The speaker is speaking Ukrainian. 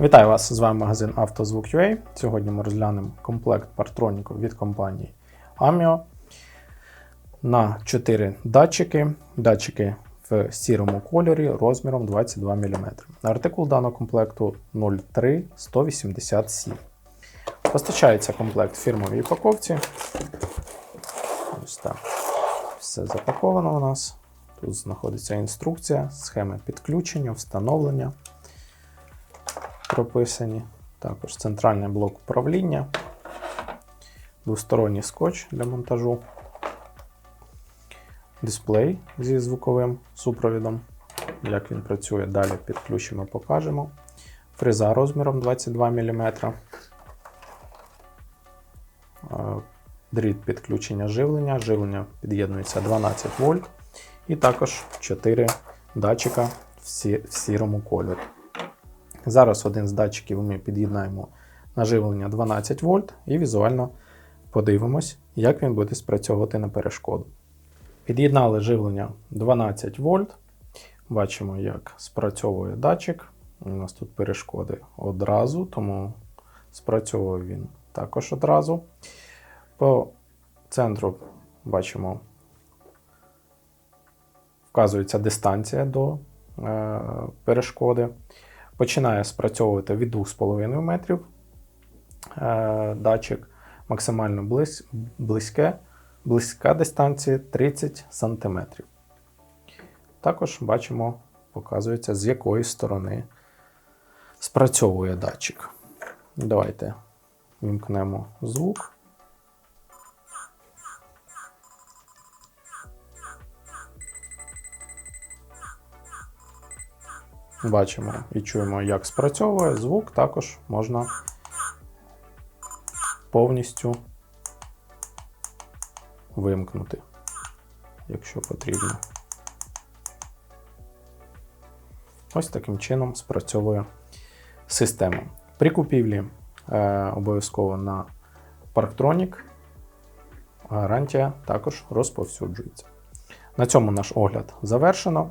Вітаю вас! З вами магазин «Автозвук.UA». Сьогодні ми розглянемо комплект партроніку від компанії Amio на 4 датчики. Датчики в сірому кольорі розміром 22 мм. Артикул даного комплекту 03180C. Постачається комплект в фірмовій упаковці. Ось так. Все запаковано у нас. Тут знаходиться інструкція, схеми підключення, встановлення прописані. Також центральний блок управління, двосторонній скотч для монтажу, дисплей зі звуковим супровідом. Як він працює, далі підключимо, покажемо. Фреза розміром 22 мм. Е, Дріт підключення живлення. Живлення під'єднується 12 вольт. І також 4 датчика в сірому кольорі. Зараз один з датчиків ми під'єднаємо на живлення 12 вольт і візуально подивимось, як він буде спрацьовувати на перешкоду. Під'єднали живлення 12 вольт. Бачимо, як спрацьовує датчик. У нас тут перешкоди одразу, тому спрацьовує він також одразу. По центру бачимо, вказується дистанція до е, перешкоди. Починає спрацьовувати від 2,5 метрів е, датчик, максимально близь, близьке, близька дистанція 30 см. Також бачимо, показується, з якої сторони спрацьовує датчик. Давайте вімкнемо звук. Бачимо і чуємо, як спрацьовує. Звук також можна повністю вимкнути, якщо потрібно. Ось таким чином спрацьовує система. При купівлі е, обов'язково на Parktronic гарантія також розповсюджується. На цьому наш огляд завершено.